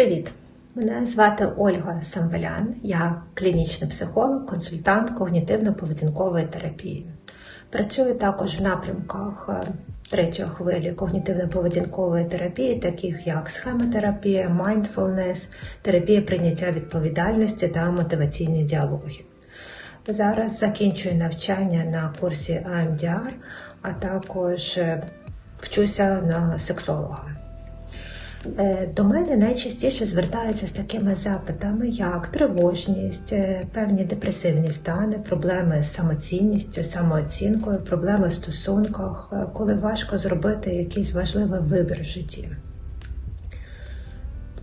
Привіт! Мене звати Ольга Самвелян. Я клінічний психолог, консультант когнітивно-поведінкової терапії. Працюю також в напрямках е, третьої хвилі когнітивно-поведінкової терапії, таких як схемотерапія, mindfulness, терапія прийняття відповідальності та мотиваційні діалоги. Зараз закінчую навчання на курсі AMDR, а також е, вчуся на сексолога. Е, До мене найчастіше звертаються з такими запитами, як тривожність, е, певні депресивні стани, проблеми з самоцінністю, самооцінкою, проблеми в стосунках, е, коли важко зробити якийсь важливий вибір в житті.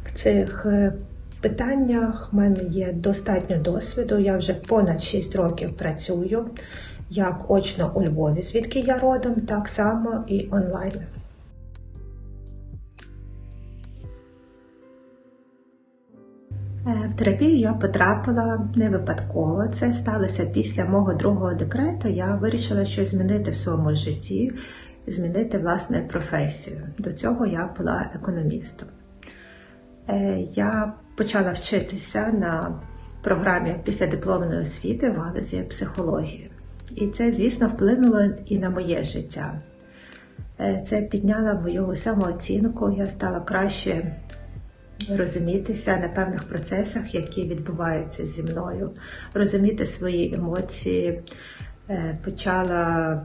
В цих питаннях в мене є достатньо досвіду. Я вже понад 6 років працюю як очно у Львові, звідки я родом, так само і онлайн. В терапію я потрапила не випадково. Це сталося після мого другого декрету. Я вирішила щось змінити в своєму житті, змінити власне професію. До цього я була економістом. Е, Я почала вчитися на програмі післядипломної освіти в галузі психології. І це, звісно, вплинуло і на моє життя. Е, Це підняло мою самооцінку, я стала краще розумітися на певних процесах, які відбуваються зі мною, розуміти свої емоції, е, почала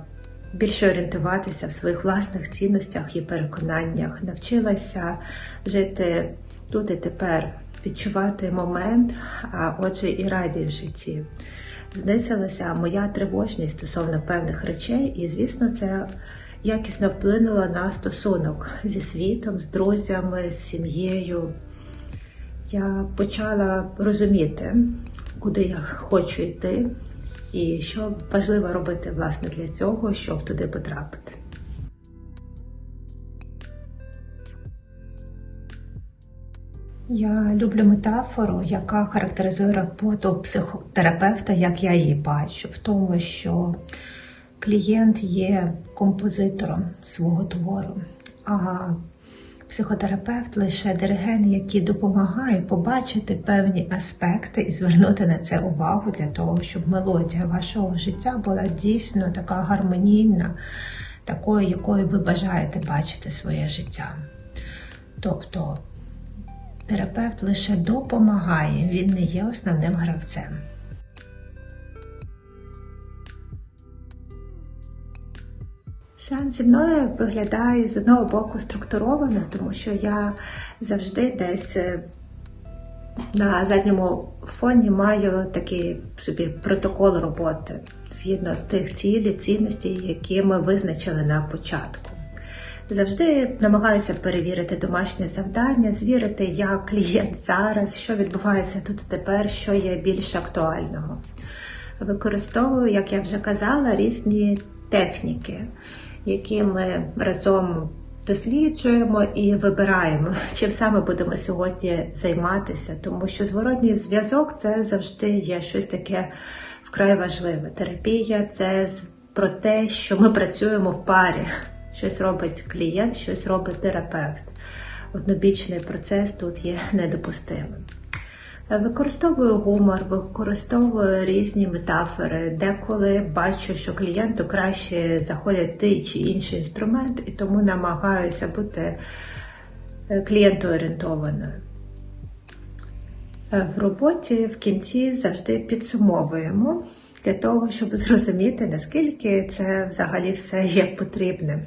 більше орієнтуватися в своїх власних цінностях і переконаннях, навчилася жити тут і тепер, відчувати момент, а отже, і радість в житті. Знизилася моя тривожність стосовно певних речей, і, звісно, це якісно вплинуло на стосунок зі світом, з друзями, з сім'єю. Я почала розуміти, куди я хочу йти, і що важливо робити власне для цього, щоб туди потрапити. Я люблю метафору, яка характеризує роботу психотерапевта, як я її бачу, в тому, що клієнт є композитором свого твору, а психотерапевт лише диригент, який допомагає побачити певні аспекти і звернути на це увагу для того, щоб мелодія вашого життя була дійсно така гармонійна, такою, якою ви бажаєте бачити своє життя. Тобто терапевт лише допомагає, він не є основним гравцем. Сеанс зі мною виглядає з одного боку структуровано, тому що я завжди десь е, на задньому фоні маю такий собі протокол роботи згідно з тих цілей, цінностей, які ми визначили на початку. Завжди намагаюся перевірити домашнє завдання, звірити, як клієнт зараз, що відбувається тут і тепер, що є більш актуального. Використовую, як я вже казала, різні техніки, які ми разом досліджуємо і вибираємо, чим саме будемо сьогодні займатися, тому що зворотній зв'язок це завжди є щось таке вкрай важливе. Терапія це про те, що ми працюємо в парі. Щось робить клієнт, щось робить терапевт. Однобічний процес тут є недопустимим. Використовую гумор, використовую різні метафори, деколи бачу, що клієнту краще заходять той чи інший інструмент, і тому намагаюся бути клієнтоорієнтованою. В роботі в кінці завжди підсумовуємо для того, щоб зрозуміти, наскільки це взагалі все є потрібним.